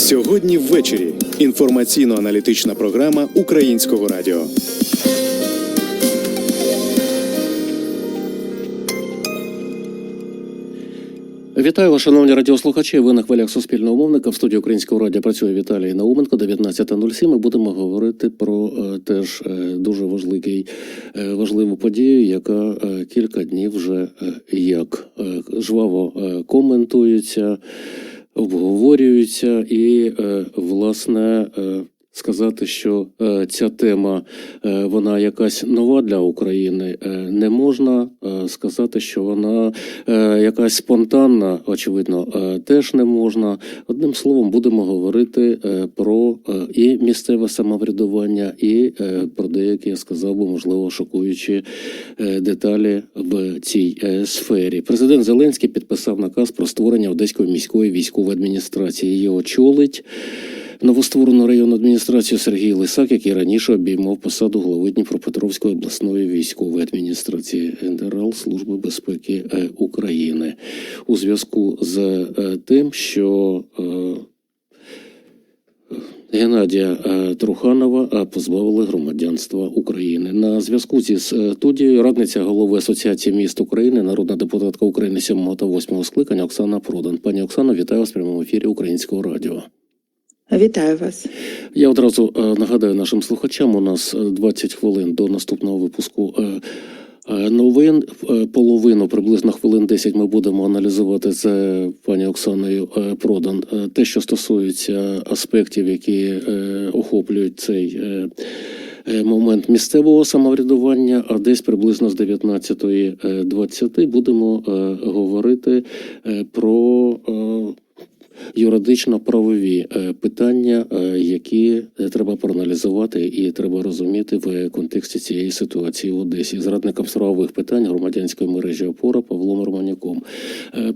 Сьогодні ввечері інформаційно-аналітична програма Українського радіо. Вітаю вас, шановні радіослухачі. Ви на хвилях суспільного мовника. В студії українського радіо працює Віталій Науменко. 19.07. Ми будемо говорити про е, теж е, дуже важливий, е, важливу подію, яка кілька днів вже як жваво коментується, обговорюється, і е, власне. Сказати, що е, ця тема е, вона якась нова для України, е, не можна сказати, що вона якась спонтанна, очевидно, теж не можна. Одним словом, будемо говорити про і місцеве самоврядування, і про деякі, я сказав би, можливо, шокуючі деталі в цій сфері. Президент Зеленський підписав наказ про створення Одеської міської військової адміністрації. Її очолить. Новостворену районну адміністрацію Сергій Лисак, який раніше обіймав посаду голови Дніпропетровської обласної військової адміністрації Генерал Служби безпеки е, України у зв'язку з е, тим, що е, Геннадія Труханова позбавили громадянства України. На зв'язку зі студією радниця голови Асоціації міст України, народна депутатка України 7 та 8 скликання Оксана Продан. Пані Оксано, вітаю вас в прямому ефірі Українського радіо. Вітаю вас. Я одразу е, нагадаю нашим слухачам. У нас е, 20 хвилин до наступного випуску. е, е, Новин Е, половину приблизно хвилин 10 ми будемо аналізувати з е, пані Оксаною е, Продан е, те, що стосується аспектів, які е, охоплюють цей е, е, момент місцевого самоврядування. А десь приблизно з 19.20 будемо е, говорити е, про. Юридично-правові е, питання, е, які е, треба проаналізувати і треба розуміти в контексті цієї ситуації в Одесі. Зрадником правових питань громадянської мережі опора Павлом Романюком.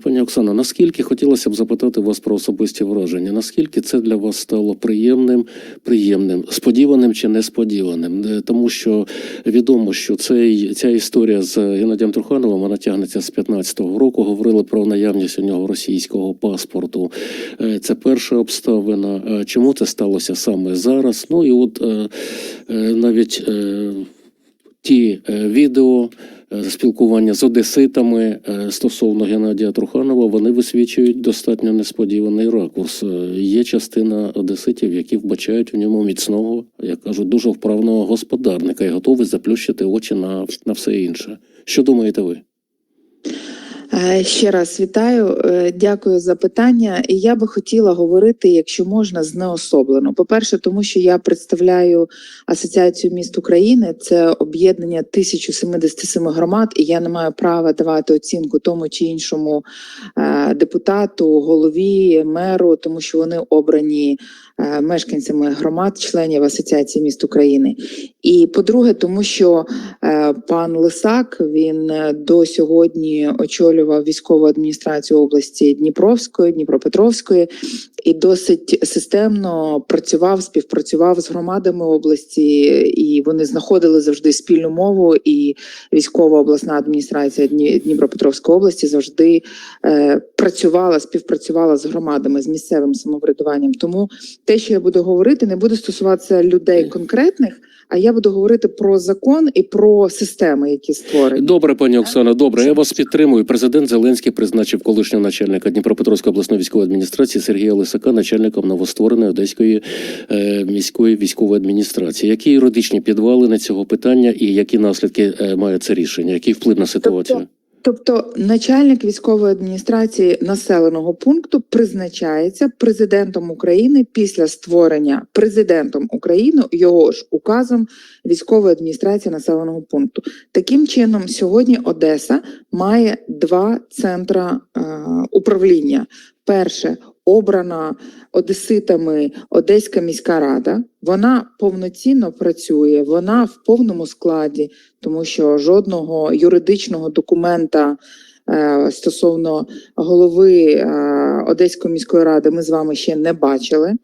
Пані Оксана, наскільки хотілося б запитати вас про особисті враження? Наскільки це для вас стало приємним, приємним, сподіваним чи несподіваним? Тому що відомо, що цей ця історія з Геннадієм Трухановим вона тягнеться з 15-го року. Говорили про наявність у нього російського паспорту. Е, Це перша обставина. Е, Чому це сталося саме зараз? Ну і от е, навіть ті відео. Спілкування з одеситами стосовно Геннадія Труханова вони висвічують достатньо несподіваний ракурс. Є частина одеситів, які вбачають у ньому міцного, як кажуть, дуже вправного господарника і готові заплющити очі на, на все інше. Що думаєте ви? Е, Ще раз вітаю, Е, дякую за питання. І я би хотіла говорити, якщо можна, знеособлено. По-перше, тому що я представляю Асоціацію міст України, це об'єднання 1077 громад, і я не маю права давати оцінку тому чи іншому е, депутату, голові, меру, тому що вони обрані мешканцями громад, членів Асоціації міст України. І по-друге, тому що е, пан Лисак він е, до сьогодні очолював військову адміністрацію області Дніпровської, Дніпропетровської і досить системно працював, співпрацював з громадами області, і вони знаходили завжди спільну мову. І військова обласна адміністрація Дні- Дніпропетровської області завжди е, працювала, співпрацювала з громадами з місцевим самоврядуванням. Тому те, що я буду говорити, не буде стосуватися людей конкретних. А я буду говорити про закон і про системи, які створені. Добре, пані Оксана, добре. Я вас підтримую. Президент Зеленський призначив колишнього начальника Дніпропетровської обласної військової адміністрації Сергія Лисака начальником новоствореної Одеської е, міської військової адміністрації. Які юридичні підвалини цього питання і які наслідки е, має це рішення? Який вплив на ситуацію? Тобто, начальник військової адміністрації населеного пункту призначається президентом України після створення президентом України його ж указом військової адміністрації населеного пункту. Таким чином, сьогодні Одеса має два центри е, управління. Перше обрана одеситами Одеська міська рада. Вона повноцінно працює, вона в повному складі, тому що жодного юридичного документа е, стосовно голови е, Одеської міської ради ми з вами ще не бачили.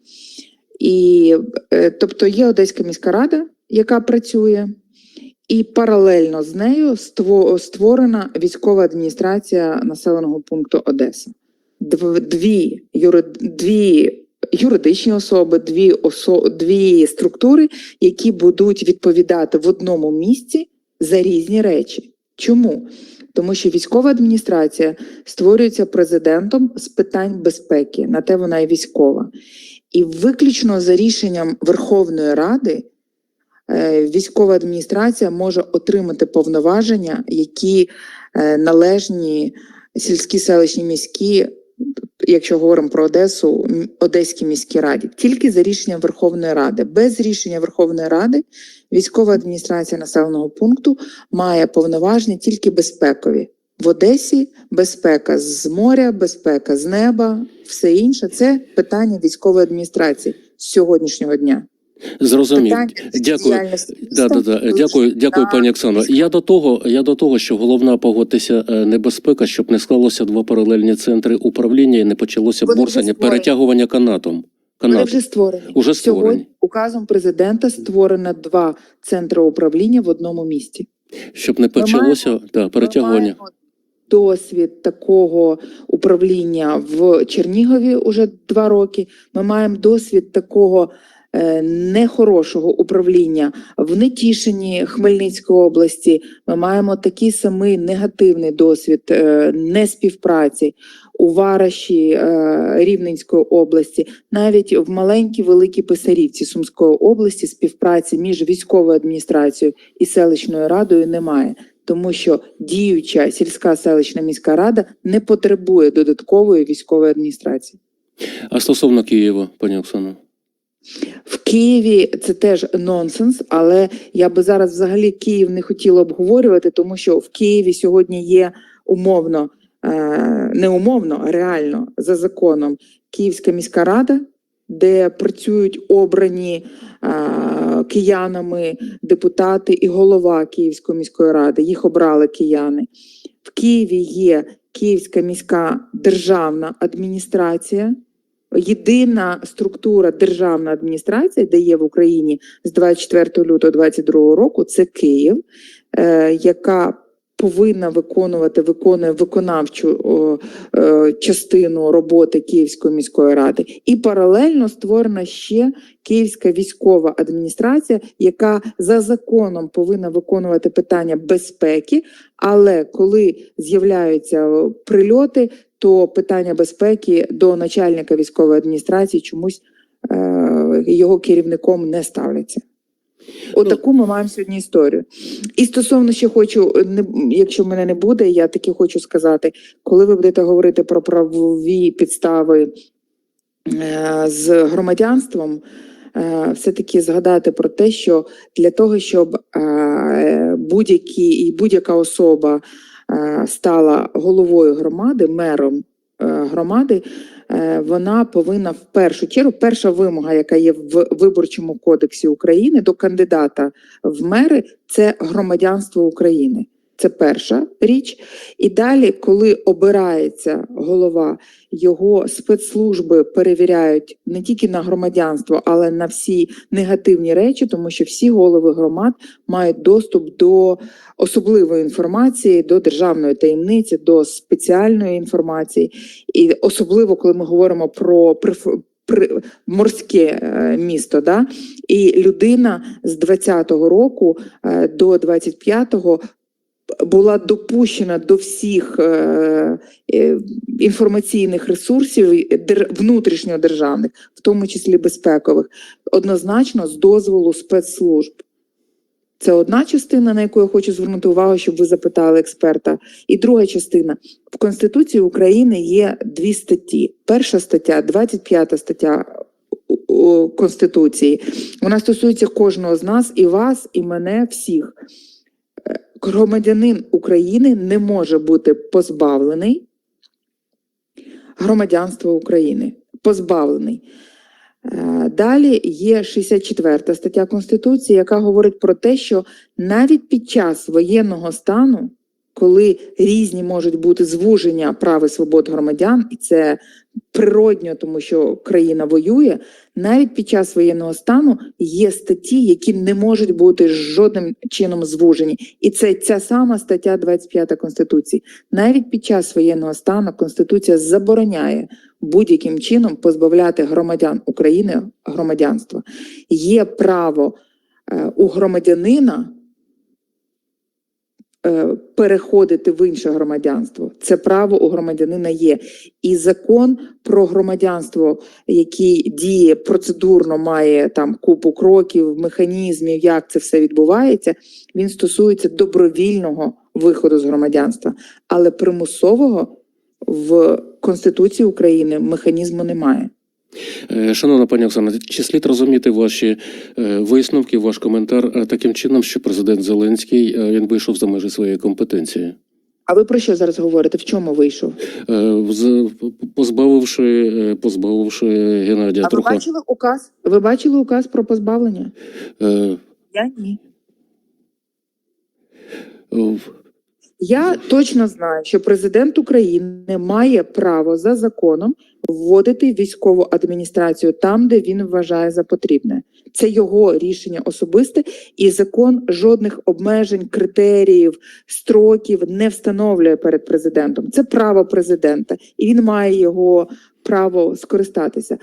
І е, тобто є Одеська міська рада, яка працює, і паралельно з нею ство- створена військова адміністрація населеного пункту Одеса. Дві, юри... дві юридичні особи, дві, осо... дві структури, які будуть відповідати в одному місці за різні речі. Чому? Тому що військова адміністрація створюється президентом з питань безпеки, на те вона і військова. І виключно за рішенням Верховної Ради е, військова адміністрація може отримати повноваження, які е, належні сільські селищні міські, якщо говоримо про Одесу, Одеській міській раді, тільки за рішенням Верховної Ради. Без рішення Верховної Ради військова адміністрація населеного пункту має повноваження тільки безпекові. В Одесі безпека з моря, безпека з неба, все інше це питання військової адміністрації з сьогоднішнього дня. Зрозумів. Дякую. Да, да, да. Дякую, дякую, пані Оксано. Я до того, я до того, що головна погодьтеся е, небезпека, щоб не склалося два паралельні центри управління і не почалося Вони борсання, перетягування канатом. Вони вже створені. Уже створені. Сьогодні указом президента створено два центри управління в одному місті. Щоб не почалося да, перетягування. досвід такого управління в Чернігові уже два роки. Ми маємо досвід такого нехорошого управління в Нетішині Хмельницької області. Ми маємо такий самий негативний досвід е, неспівпраці у Вараші е, Рівненської області, навіть в маленькій великій Писарівці Сумської області співпраці між військовою адміністрацією і селищною радою немає тому що діюча сільська селищна міська рада не потребує додаткової військової адміністрації. А стосовно Києва, пані Оксано. В Києві це теж нонсенс, але я би зараз взагалі Київ не хотіла обговорювати, тому що в Києві сьогодні є умовно, е, не умовно, а реально за законом Київська міська рада, де працюють обрані е, киянами депутати і голова Київської міської ради. Їх обрали кияни. В Києві є Київська міська державна адміністрація. Єдина структура державна адміністрація, де є в Україні з 24 лютого 2022 року, це Київ, е, яка повинна виконувати виконує виконавчу о, е, частину роботи Київської міської ради, і паралельно створена ще Київська військова адміністрація, яка за законом повинна виконувати питання безпеки. Але коли з'являються прильоти, то питання безпеки до начальника військової адміністрації чомусь е, його керівником не ставляться. Отаку ми маємо сьогодні історію. І стосовно ще хочу, не якщо мене не буде, я таки хочу сказати, коли ви будете говорити про правові підстави е, з громадянством, е, все-таки згадати про те, що для того, щоб е, будь-яка особа е, стала головою громади, мером е, громади, е, вона повинна в першу чергу, перша вимога, яка є в виборчому кодексі України до кандидата в мери, це громадянство України. Це перша річ. І далі, коли обирається голова, його спецслужби перевіряють не тільки на громадянство, але на всі негативні речі, тому що всі голови громад мають доступ до особливої інформації, до державної таємниці, до спеціальної інформації, і особливо коли ми говоримо про морське е, місто, да і людина з 20-го року е, до 25-го була допущена до всіх е, е, інформаційних ресурсів дер- внутрішньодержавних, в тому числі безпекових, однозначно з дозволу спецслужб. Це одна частина, на яку я хочу звернути увагу, щоб ви запитали експерта. І друга частина в Конституції України є дві статті. Перша стаття, 25 стаття Конституції. Вона стосується кожного з нас, і вас, і мене, всіх. Громадянин України не може бути позбавлений громадянства України. Позбавлений. Е, Далі є 64 стаття Конституції, яка говорить про те, що навіть під час воєнного стану, коли різні можуть бути звуження прав і свобод громадян, і це природньо, тому що країна воює, навіть під час воєнного стану є статті, які не можуть бути жодним чином звужені. І це ця сама стаття 25 Конституції. Навіть під час воєнного стану Конституція забороняє будь-яким чином позбавляти громадян України громадянства. Є право е, у громадянина переходити в інше громадянство. Це право у громадянина є. І закон про громадянство, який діє процедурно, має там купу кроків, механізмів, як це все відбувається. Він стосується добровільного виходу з громадянства, але примусового в Конституції України механізму немає. Е, Шановна пані Оксана, чи слід розуміти ваші е, висновки, ваш коментар е, таким чином, що президент Зеленський він вийшов за межі своєї компетенції, А ви про що зараз говорите? В чому вийшов? Позбавивши, позбавивши Геннадія А ви Труха. бачили указ? Ви бачили указ про позбавлення? Е, Я ні. Я точно знаю, що президент України має право за законом вводити військову адміністрацію там, де він вважає за потрібне. Це його рішення особисте, і закон жодних обмежень, критеріїв, строків не встановлює перед президентом. Це право президента, і він має його право скористатися.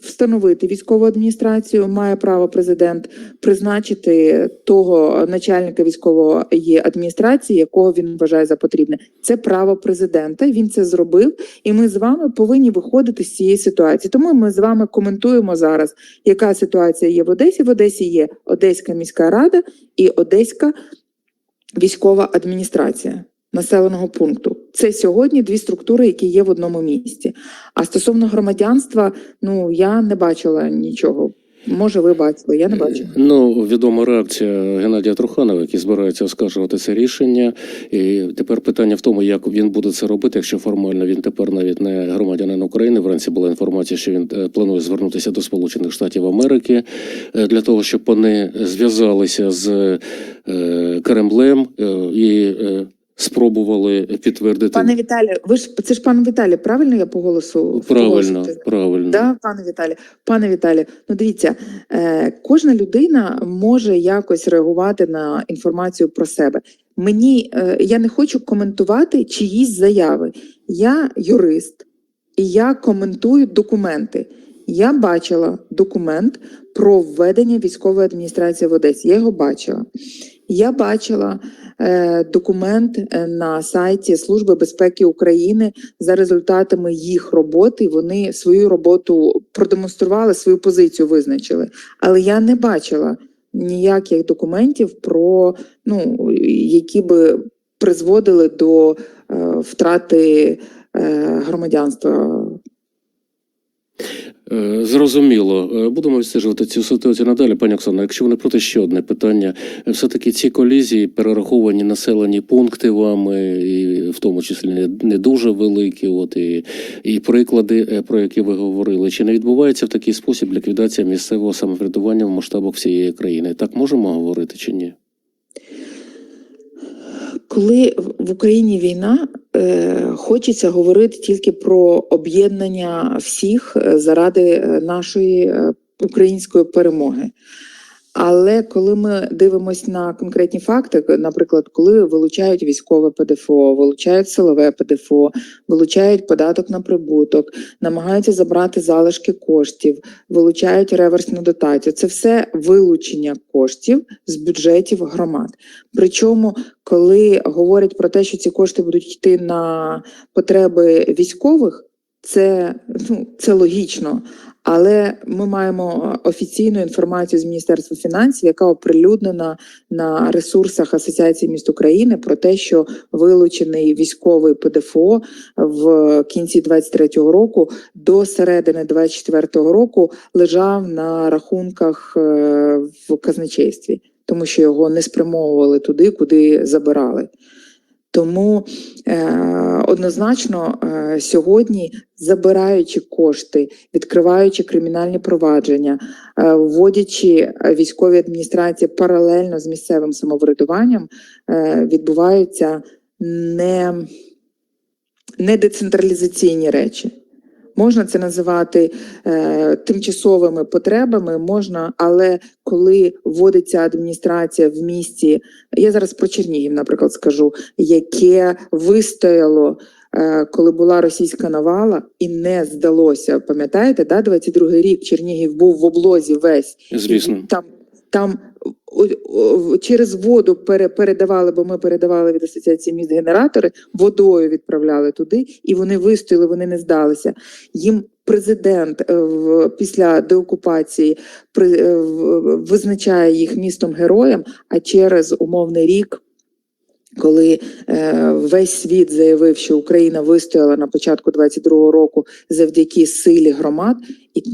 Встановити військову адміністрацію має право президент призначити того начальника військової адміністрації, якого він вважає за потрібне. Це право президента. Він це зробив, і ми з вами повинні виходити з цієї ситуації. Тому ми з вами коментуємо зараз, яка ситуація є в Одесі. В Одесі є Одеська міська рада і Одеська військова адміністрація населеного пункту. Це сьогодні дві структури, які є в одному місті. А стосовно громадянства, ну я не бачила нічого. Може, ви бачили, я не бачила. Ну, відома реакція Геннадія Труханова, який збирається оскаржувати це рішення. І тепер питання в тому, як він буде це робити, якщо формально він тепер навіть не громадянин України. Вранці була інформація, що він е, планує звернутися до Сполучених Штатів Америки е, для того, щоб вони зв'язалися з е, Кремлем і спробували підтвердити Пане Віталію, ви ж це ж пан Віталій, правильно я по голосу? правильно, правильно. Да, пане Віталію. Пане Віталію, ну дивіться, е, кожна людина може якось реагувати на інформацію про себе. Мені е, я не хочу коментувати чиїсь заяви. Я юрист і я коментую документи. Я бачила документ про введення військової адміністрації в Одесі. Я його бачила. Я бачила е, документ е, на сайті Служби безпеки України за результатами їх роботи. Вони свою роботу продемонстрували, свою позицію визначили. Але я не бачила ніяких документів про ну які би призводили до е, втрати е, громадянства. Е, Зрозуміло. Е, Будемо відстежувати цю ситуацію надалі. Пані Оксано, якщо ви не проти ще одне питання. Е, Все-таки ці колізії перераховані населені пункти вами, і в тому числі не, дуже великі. От і, і приклади, про які ви говорили. Чи не відбувається в такий спосіб ліквідація місцевого самоврядування в масштабах всієї країни? Так можемо говорити чи ні? Коли в- Україні війна, е, хочеться говорити тільки про об'єднання всіх е, заради е, нашої української перемоги. Але коли ми дивимося на конкретні факти, наприклад, коли вилучають військове ПДФО, вилучають силове ПДФО, вилучають податок на прибуток, намагаються забрати залишки коштів, вилучають реверсну дотацію. Це все вилучення коштів з бюджетів громад. Причому, коли говорять про те, що ці кошти будуть йти на потреби військових, це, ну, це логічно. Але ми маємо офіційну інформацію з Міністерства фінансів, яка оприлюднена на ресурсах Асоціації міст України про те, що вилучений військовий ПДФО в кінці 23-го року до середини 24-го року лежав на рахунках е, в казначействі, тому що його не спрямовували туди, куди забирали. Тому е, однозначно е, сьогодні, забираючи кошти, відкриваючи кримінальні провадження, е, вводячи військові адміністрації паралельно з місцевим самоврядуванням, відбуваються не, не децентралізаційні речі. Можна це називати е, тимчасовими потребами, можна, але коли вводиться адміністрація в місті, я зараз про Чернігів, наприклад, скажу, яке вистояло е, коли була російська навала і не здалося. Пам'ятаєте, да, 22-й рік Чернігів був в облозі весь. Звісно. Там, там через воду пере, передавали, бо ми передавали від асоціації міст генератори, водою відправляли туди, і вони вистояли, вони не здалися. Їм президент е, після деокупації е, визначає їх містом героєм, а через умовний рік. Коли е, весь світ заявив, що Україна вистояла на початку 22-го року завдяки силі громад,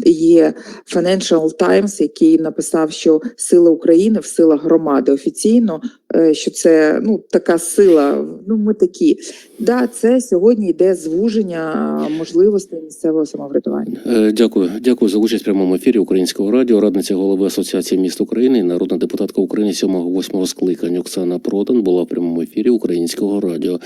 є Financial Times, який написав, що сила України в сила громади офіційно, е, що це ну така сила. Ну ми такі. Да, це сьогодні йде звуження можливостей місцевого самоврядування. Е, Дякую, дякую за участь в прямому ефірі Українського радіо. Радниця голови Асоціації міст України, народна депутатка України 7-8 скликання Оксана Продан була в прямому ефірі Українського радіо.